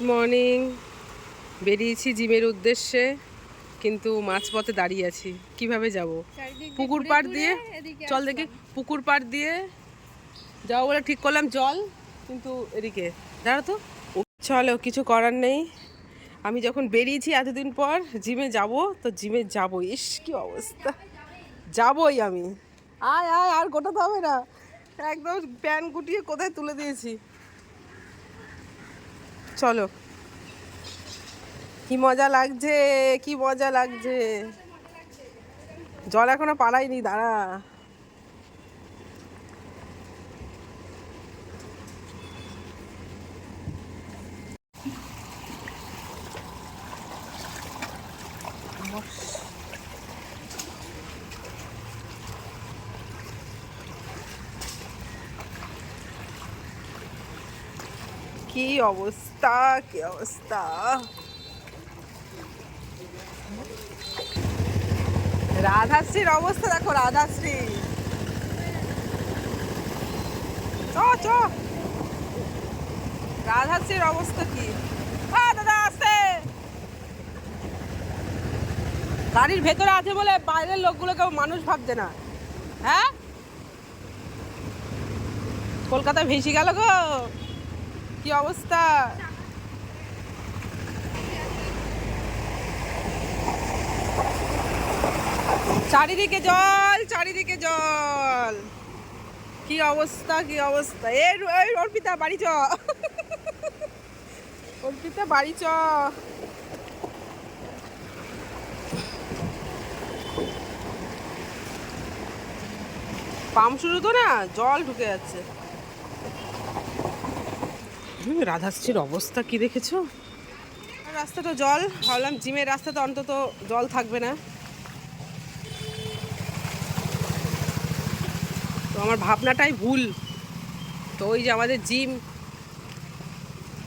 Good morning বেরিয়েছি জিমের উদ্দেশ্যে কিন্তু মাঝপথে দাঁড়িয়ে আছি। কীভাবে যাব? পুকুর পাড় দিয়ে? চল দেখি। পুকুর পাড় দিয়ে যাও বলে ঠিক করলাম জল কিন্তু এদিকে দাঁড়া তো। চলো কিছু করার নেই। আমি যখন বেরিয়েছি এতদিন পর জিমে যাব তো জিমে যাব ইস কি অবস্থা। যাবই আমি। আয় আয় আর গোটাতে হবে না। একদম প্যান গুটিয়ে কোথায় তুলে দিয়েছি? চলো। কি মজা লাগছে কি মজা লাগছে। জল এখনও পালাইনি দাঁড়া। কি অবস্থা? কি অবস্থা? রাধাশ্রীর অবস্থা দেখো, রাধাশ্রী। চ চ। রাধাশ্রীর অবস্থা কি? আসতে। গাড়ির ভেতরে আছে বলে বাইরের লোকগুলো কেউ মানুষ ভাবছে না। হ্যাঁ? কলকাতা ভেসে গেল গো। কি অবস্থা? চারিদিকে জল চারিদিকে জল। কি অবস্থা কি অবস্থা? এ এই অর্পিতা বাড়ি চ। অর্পিতা বাড়ি চ। পাম্প শুরু তো না জল ঢুকে যাচ্ছে। রাধাশ্রীর অবস্থা কি দেখেছ? রাস্তাটা জল ভাবলাম জিমের রাস্তাতে অন্তত জল থাকবে না। আমার ভাবনাটাই ভুল। তো ওই যে আমাদের জিম।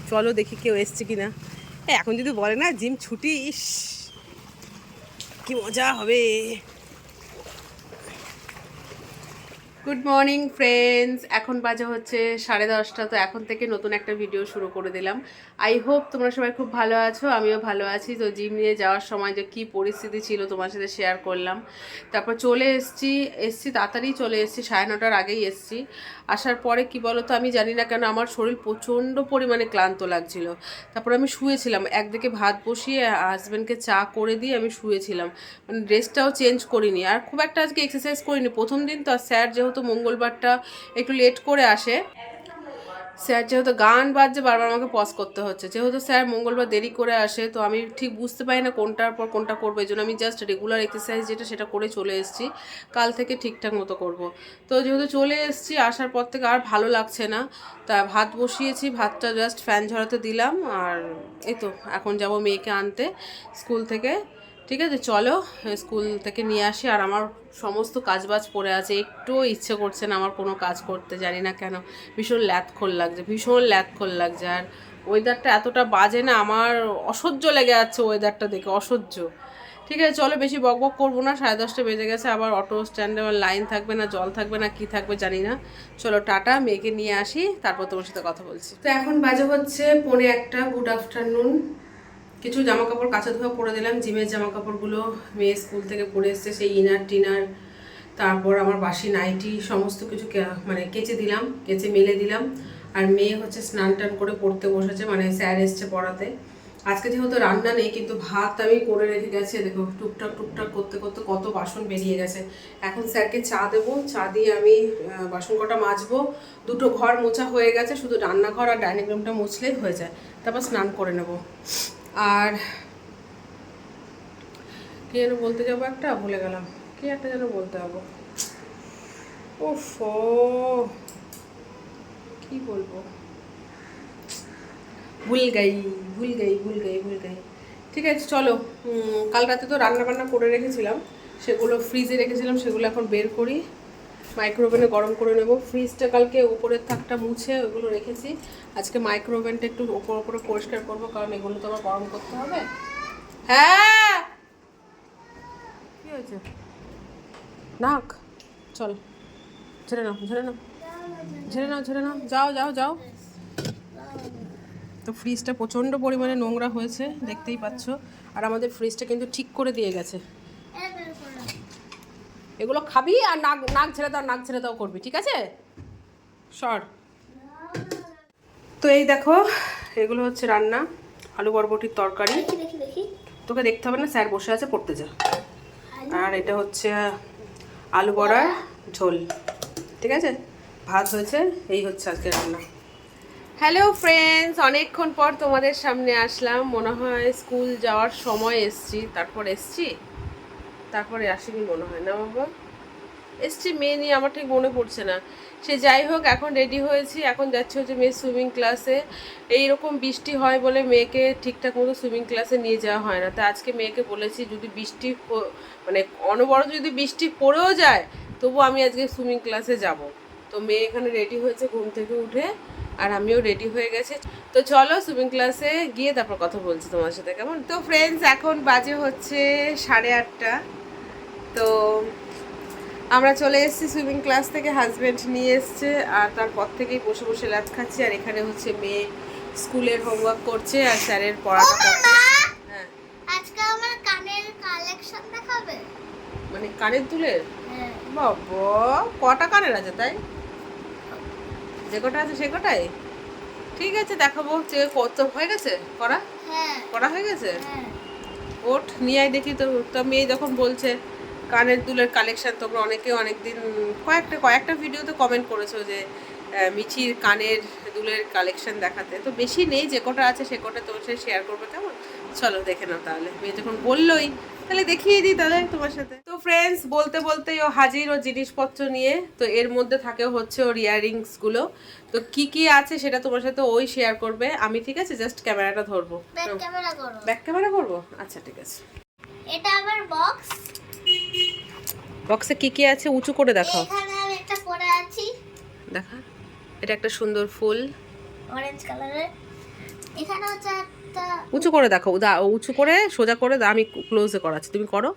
চলো দেখি কেউ এসছে কিনা। এ, এখন যদি বলে না জিম ছুটি ইস কি মজা হবে। গুড মর্নিং ফ্রেন্ডস এখন বাজে হচ্ছে সাড়ে দশটা, তো এখন থেকে নতুন একটা ভিডিও শুরু করে দিলাম। আই হোপ তোমরা সবাই খুব ভালো আছো, আমিও ভালো আছি। তো জিম নিয়ে যাওয়ার সময় যে কী পরিস্থিতি ছিল তোমার সাথে শেয়ার করলাম। তারপর চলে এসছি এসছি তাড়াতাড়ি চলে এসছি, সাড়ে নটার আগেই এসছি। আসার পরে কি বলো তো আমি জানি না কেন আমার শরীর প্রচণ্ড পরিমাণে ক্লান্ত লাগছিল। তারপর আমি শুয়েছিলাম, একদিকে ভাত বসিয়ে হাজব্যান্ডকে চা করে দিয়ে আমি শুয়েছিলাম। মানে ড্রেসটাও চেঞ্জ করিনি। আর খুব একটা আজকে এক্সারসাইজ করিনি। প্রথম দিন তো স্যার যেহেতু মঙ্গলবারটা একটু লেট করে আসে। স্যার যেহেতু গান বাজছে, বারবার আমাকে পজ করতে হচ্ছে। যেহেতু স্যার মঙ্গলবার দেরি করে আসে, তো আমি ঠিক বুঝতে পারি না কোনটার পর কোনটা করব, এই জন্য আমি জাস্ট রেগুলার এক্সারসাইজ যেটা, সেটা করে চলে এসেছি। কাল থেকে ঠিকঠাক মতো করব। তো যেহেতু চলে এসেছি, আসার পর থেকে আর ভালো লাগছে না। তা ভাত বসিয়েছি, ভাতটা জাস্ট ফ্যান ঝরাতে দিলাম। আর এই তো, এখন যাব মেয়েকে আনতে স্কুল থেকে। ঠিক আছে, চলো, স্কুল থেকে নিয়ে আসি। আর আমার সমস্ত কাজবাজ পড়ে আছে। একটু ইচ্ছে করছে না আমার কোনো কাজ করতে, জানি না কেন। ভীষণ ল্যাথখোল লাগছে, ভীষণ ল্যাথখোল লাগছে। আর ওয়েদারটা এতটা বাজে না, আমার অসহ্য লেগে যাচ্ছে ওয়েদারটা দেখে, অসহ্য। ঠিক আছে, চলো, বেশি বক বক করব না। সাড়ে দশটা বেজে গেছে, আবার অটো স্ট্যান্ডে আমার লাইন থাকবে না, জল থাকবে না, কি থাকবে জানি না। চলো, টাটা, মেয়েকে নিয়ে আসি, তারপর তোমার সাথে কথা বলছি। তো এখন বাজে হচ্ছে পৌনে একটা গুড আফটারনুন কিছু জামা কাপড় কাঁচা ধোয়া পরে দিলাম জিমের জামা কাপড়গুলো মেয়ে স্কুল থেকে পরে এসছে, সেই ইনার টিনার, তারপর আমার বাসি নাইটি, সমস্ত কিছু মানে কেচে দিলাম, কেচে মেলে দিলাম। আর মেয়ে হচ্ছে স্নান টান করে পড়তে বসেছে মানে স্যার এসছে পড়াতে। আজকে যেহেতু রান্না নেই, কিন্তু ভাত আমি করে রেখে গেছে, দেখো, টুকটাক টুকটাক করতে করতে কত বাসন বেরিয়ে গেছে। এখন স্যারকে চা দেবো, চা দিয়ে আমি বাসন কটা মাজবো। দুটো ঘর মোছা হয়ে গেছে, শুধু রান্নাঘর আর ডাইনিং রুমটা মুছলেই হয়ে যায়। তারপর স্নান করে নেব। আর কি যেন বলতে যাব একটা? ভুলে গেলাম। কি একটা যেন বলতে যাব? ও, কি বলব? ভুল গাই ভুল গাই ভুল গাই ভুল গাই। ঠিক আছে চলো। কাল রাতে তো রান্না বান্না করে রেখেছিলাম। সেগুলো ফ্রিজে রেখেছিলাম সেগুলো এখন বের করি। মাইক্রোওভেনে গরম করে নেব। ফ্রিজটা কালকে উপরের থাকটা মুছে ওগুলো রেখেছি। আজকে মাইক্রোওভেনটা একটু ওপর ওপরে পরিষ্কার করব, কারণ এগুলো তো আবার গরম করতে হবে। হ্যাঁ! কি হয়েছে? নাক। চল, ঝেড়ে নাও ঝেড়ে নাও। ঝেড়ে নাও ঝেড়ে নাও। যাও যাও যাও। তো ফ্রিজটা প্রচণ্ড পরিমাণে নোংরা হয়েছে, দেখতেই পাচ্ছ। আর আমাদের ফ্রিজটা কিন্তু ঠিক করে দিয়ে গেছে। এগুলো খাবি আর নাক নাক ছেড়ে দাও নাক ছেড়ে দাও করবি ঠিক আছে? সর। তো এই দেখো এগুলো হচ্ছে রান্না আলু বরবটির তরকারি। তোকে দেখতে হবে না স্যার বসে আছে পড়তে যা। আর এটা হচ্ছে আলু বড়ার ঝোল ঠিক আছে? ভাত হয়েছে এই হচ্ছে আজকে রান্না। হ্যালো ফ্রেন্ডস অনেকক্ষণ পর তোমাদের সামনে আসলাম। মনে হয় স্কুল যাওয়ার সময় এসছি তারপর এসছি? তারপরে আসিনি মনে হয় না বাবা? এসছি মেয়ে নিয়ে আমার ঠিক মনে পড়ছে না। সে যাই হোক, এখন রেডি হয়েছি, এখন যাচ্ছে হচ্ছে মেয়ে সুইমিং ক্লাসে এইরকম বৃষ্টি হয় বলে মেয়েকে ঠিকঠাক মতো সুইমিং ক্লাসে নিয়ে যাওয়া হয় না। তা আজকে মেয়েকে বলেছি, যদি বৃষ্টি মানে অনবরত যদি বৃষ্টি পড়েও যায়, তবু আমি আজকে সুইমিং ক্লাসে যাব। তো মেয়ে এখানে রেডি হয়েছে ঘুম থেকে উঠে, আর আমিও রেডি হয়ে গেছি। তো চলো সুইমিং ক্লাসে গিয়ে তারপর কথা বলছি তোমার সাথে, কেমন? তো ফ্রেন্ডস এখন বাজে হচ্ছে সাড়ে আটটা। তো আমরা চলে এসেছি সুইমিং ক্লাস থেকে হাজবেন্ড নিয়ে এসছে আর তারপর থেকেই বসে বসে লাচ খাচ্ছি আর এখানে হচ্ছে মেয়ে স্কুলের হোমওয়ার্ক করছে আর স্যারের পড়াটা করছে। হ্যাঁ। আজকে আমার কানের কালেকশন দেখাবে? মানে কানের দুলের? হ্যাঁ। বাবা কটা কানের আছে তাই? যে কটা আছে সে কটাই? ঠিক আছে দেখাবো যে কত হয়ে গেছে করা? হ্যাঁ। করা হয়ে গেছে? হ্যাঁ। ওঠ নিয়ে আয় দেখি তো। তো মেয়ে যখন বলছে কানের দুলের কালেকশন তোমরা অনেকে অনেকদিন কয়েকটা কয়েকটা ভিডিওতে কমেন্ট করেছ যে মিছির কানের দুলের কালেকশন দেখাতে। তো বেশি নেই যে কটা আছে সে কটা তোমার সাথে শেয়ার করবে কেমন? চলো দেখে নাও তাহলে। মেয়ে যখন বললোই তাহলে দেখিয়ে দিই তাহলে তোমার সাথে। তো ফ্রেন্ডস বলতে বলতেই ও হাজির ও জিনিসপত্র নিয়ে তো এর মধ্যে থাকে হচ্ছে ওর ইয়াররিংসগুলো তো কি কি আছে সেটা তোমার সাথে ওই শেয়ার করবে। আমি ঠিক আছে জাস্ট ক্যামেরাটা ধরবো। ব্যাক ক্যামেরা ব্যাক ক্যামেরা করব? আচ্ছা ঠিক আছে। এটা আমার বক্স বক্সে কি কি আছে? উঁচু করে দেখাও। এখানে আমি একটা পরে আছি। দেখা। এটা একটা সুন্দর ফুল। অরেঞ্জ কালারের এখানে হচ্ছে একটা উঁচু করে দেখো দা উঁচু করে সোজা করে দা আমি ক্লোজে করাচ্ছি। তুমি করো।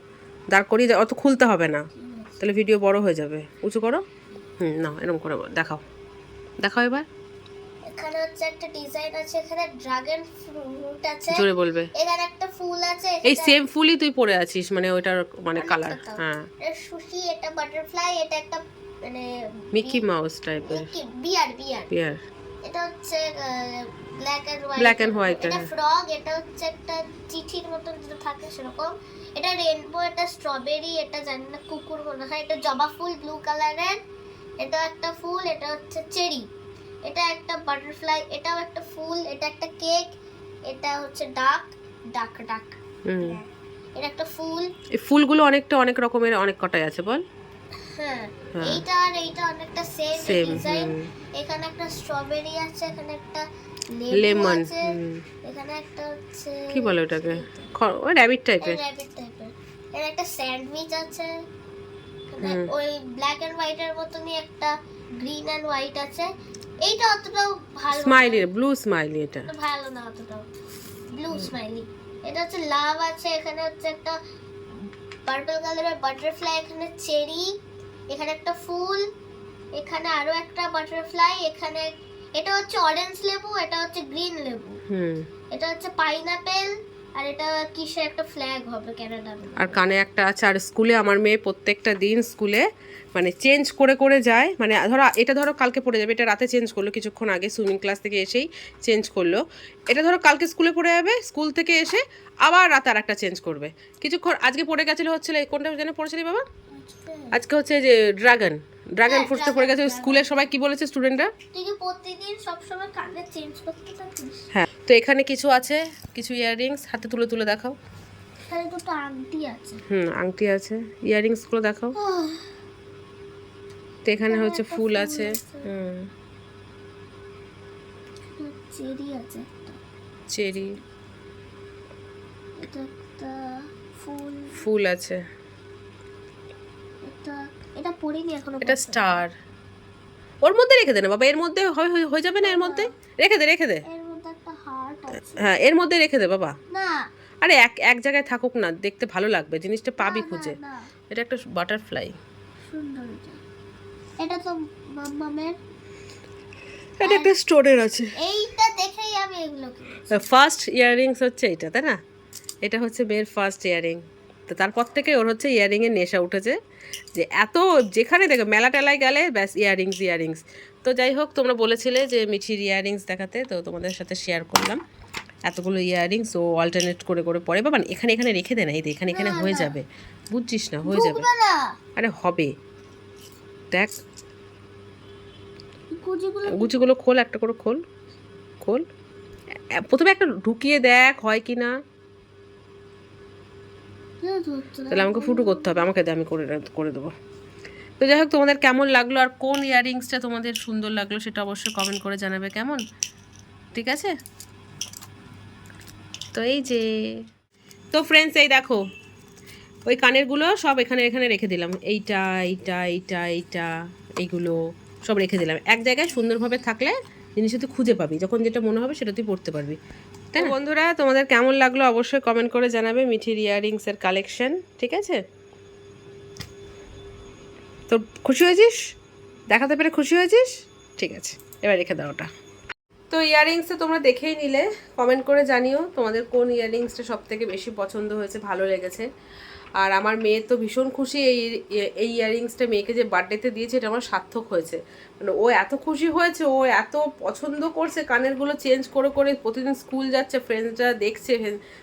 দাঁড় করিয়ে যা- অত খুলতে হবে না। তাহলে ভিডিও বড় হয়ে যাবে। উঁচু করো। হুম না এরকম করে দেখাও। দেখাও এবার। এখানে হচ্ছে একটা ডিজাইন আছে এখানে ড্রাগন ফ্রুট আছে জোরে বলবে। এখানে একটা ফুল আছে এই সেম ফুলই তুই পরে আছিস মানে ওইটার মানে কালার তো। হ্যাঁ। এটা সুশি এটা বাটারফ্লাই এটা একটা মানে মিকি মাউস টাইপের বিয়ার বিয়ার পিয়ার এটা হচ্ছে black and white and white, এটা হ্যাঁ। ফ্রগ এটা হচ্ছে একটা চিঠির মতন যেটা থাকে সেরকম। এটা রেনবো এটা স্ট্রবেরি এটা জানি না কুকুর মনে হয়। এটা জবা ফুল ব্লু কালারের এটা একটা ফুল এটা হচ্ছে চেরি এটা একটা বাটারফ্লাই এটাও একটা ফুল এটা একটা কেক এটা হচ্ছে ডাক ডাক ডাক হুম। এটা একটা ফুল। এই ফুলগুলো অনেকটা অনেক রকমের অনেক কটাই আছে বল? হ্যাঁ হ্যাঁ। এইটা আর এইটা অনেকটা সেম ডিজাইন এখানে একটা স্ট্রবেরি আছে এখানে একটা লেমন এখানে একটা হচ্ছে কি বলে ওটাকে? ওই র্যাবিট টাইপের র্যাবিট টাইপের এর। একটা স্যান্ডউইচ আছে। ওই ব্ল্যাক এন্ড হোয়াইটের মতনই একটা গ্রিন এন্ড হোয়াইট আছে। এইটা অতটাও ভালো স্মাইলি ব্লু স্মাইলি এটা। ভালো না অতটাও। ব্লু স্মাইলি এটা হচ্ছে লাভ আছে এখানে হচ্ছে একটা পার্পল কালারের বাটারফ্লাই এখানে চেরি এখানে একটা ফুল এখানে আরও একটা বাটারফ্লাই এখানে এটা হচ্ছে অরেঞ্জ লেবু এটা হচ্ছে গ্রিন লেবু। হুম। এটা হচ্ছে পাইনাপেল আর এটা কিসের একটা ফ্ল্যাগ হবে ক্যানাডার আর কানে একটা আছে আর স্কুলে আমার মেয়ে প্রত্যেকটা দিন স্কুলে মানে চেঞ্জ করে করে যায়। মানে ধরো এটা ধরো কালকে পড়ে যাবে এটা রাতে চেঞ্জ করল কিছুক্ষণ আগে সুইমিং ক্লাস থেকে এসেই চেঞ্জ করল। এটা ধরো কালকে স্কুলে পড়ে যাবে স্কুল থেকে এসে আবার রাতে আর একটা চেঞ্জ করবে। কিছুক্ষণ আজকে পড়ে গেছিল হচ্ছিল কোনটা যেন পড়েছিলি বাবা? আজকে হচ্ছে যে ড্রাগন ড্রাগন ফ্রুটসটা পড়ে গেছে স্কুলে সবাই কি বলেছে স্টুডেন্টরা তুই প্রতিদিন সবসময় কানে চেঞ্জ করতে থাকিস? হ্যাঁ তো এখানে কিছু আছে। কিছু ইয়াররিংস হাতে তুলে তুলে দেখাও। আংটি আছে। হুম আংটি আছে। ইয়াররিংসগুলো দেখাও। তো এখানে হচ্ছে ফুল আছে। হুম। চেরি আছে চেরি। ফুল। ফুল আছে। এটা এটা পড়িনি এখনও এটা স্টার। ওর মধ্যে রেখে দে না বাবা এর মধ্যে হয়ে যাবে না এর মধ্যে? রেখে দে রেখে দে এর মধ্যে একটা হার্ট আছে হ্যাঁ এর মধ্যে রেখে দে বাবা। আরে এক এক জায়গায় থাকুক না দেখতে ভালো লাগবে জিনিসটা পাবি খুঁজে। এটা একটা বাটারফ্লাই এটা। তো মাম্মামের এটা একটা স্টোনের আছে। এইটা দেখেই আমি এগুলো ফার্স্ট ইয়াররিংস হচ্ছে এটা তাই না? এটা হচ্ছে মেয়ের ফার্স্ট ইয়াররিং তো তারপর থেকে ওর হচ্ছে ইয়াররিংয়ের নেশা উঠেছে যে এত যেখানে দেখো মেলা টেলায় গেলে ব্যাস ইয়াররিংস ইয়াররিংস তো যাই হোক তোমরা বলেছিলে যে মিঠির ইয়াররিংস দেখাতে তো তোমাদের সাথে শেয়ার করলাম। এতগুলো ইয়াররিংস ও অল্টারনেট করে করে পরে বাবা এখানে এখানে রেখে দে না এই এখানে এখানে হয়ে যাবে। বুঝছিস না হয়ে যাবে। আরে হবে। দেখ। গুচিগুলো খোল। একটা করে খোল। খোল। প্রথমে একটা ঢুকিয়ে দেখ হয় কি না। তাহলে আমাকে ফুটো করতে হবে আমাকে দে আমি করে করে দেবো। তো যাই হোক তোমাদের কেমন লাগল আর কোন ইয়াররিংসটা তোমাদের সুন্দর লাগল সেটা অবশ্যই কমেন্ট করে জানাবে কেমন? ঠিক আছে? তো এই যে তো ফ্রেন্ডস এই দেখো ওই কানেরগুলো সব এখানে এখানে রেখে দিলাম। এইটা এইটা এইটা এইটা এইগুলো সব রেখে দিলাম। এক জায়গায় সুন্দরভাবে থাকলে জিনিসটা তুই খুঁজে পাবি। যখন যেটা মনে হবে সেটা তুই পড়তে পারবি। তাই বন্ধুরা তোমাদের কেমন লাগল অবশ্যই কমেন্ট করে জানাবে মিঠির ইয়াররিংসের কালেকশন ঠিক আছে? তো খুশি হয়েছিস? দেখাতে পেরে খুশি হয়েছিস? ঠিক আছে এবার রেখে দাও ওটা। তো ইয়াররিংসটা তোমরা দেখেই নিলে। কমেন্ট করে জানিও তোমাদের কোন ইয়াররিংসটা সব থেকে বেশি পছন্দ হয়েছে, ভালো লেগেছে। আর আমার মেয়ে তো ভীষণ খুশি এই এই ইয়াররিংসটা মেয়েকে যে বার্থডেতে দিয়েছে, এটা আমার সার্থক হয়েছে। মানে ও এত খুশি হয়েছে, ও এত পছন্দ করছে, কানেরগুলো চেঞ্জ করে করে প্রতিদিন স্কুল যাচ্ছে ফ্রেন্ডসরা দেখছে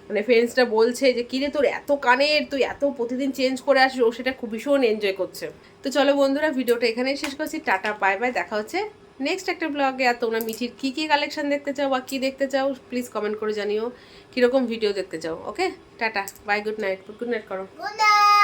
মানে ফ্রেন্ডসরা বলছে যে, কিরে তোর এত কানের, তুই এত প্রতিদিন চেঞ্জ করে আসিস। ও সেটা খুব ভীষণ এনজয় করছে। তো চলো বন্ধুরা, ভিডিওটা এখানেই শেষ করছি। টাটা বাই বাই দেখা হচ্ছে নেক্সট একটা ব্লগে আর তোমরা মিঠির কী কী কালেকশান দেখতে চাও বা কী দেখতে চাও প্লিজ কমেন্ট করে জানিও। কীরকম ভিডিও দেখতে চাও okay tata bye good night good night করো। Good night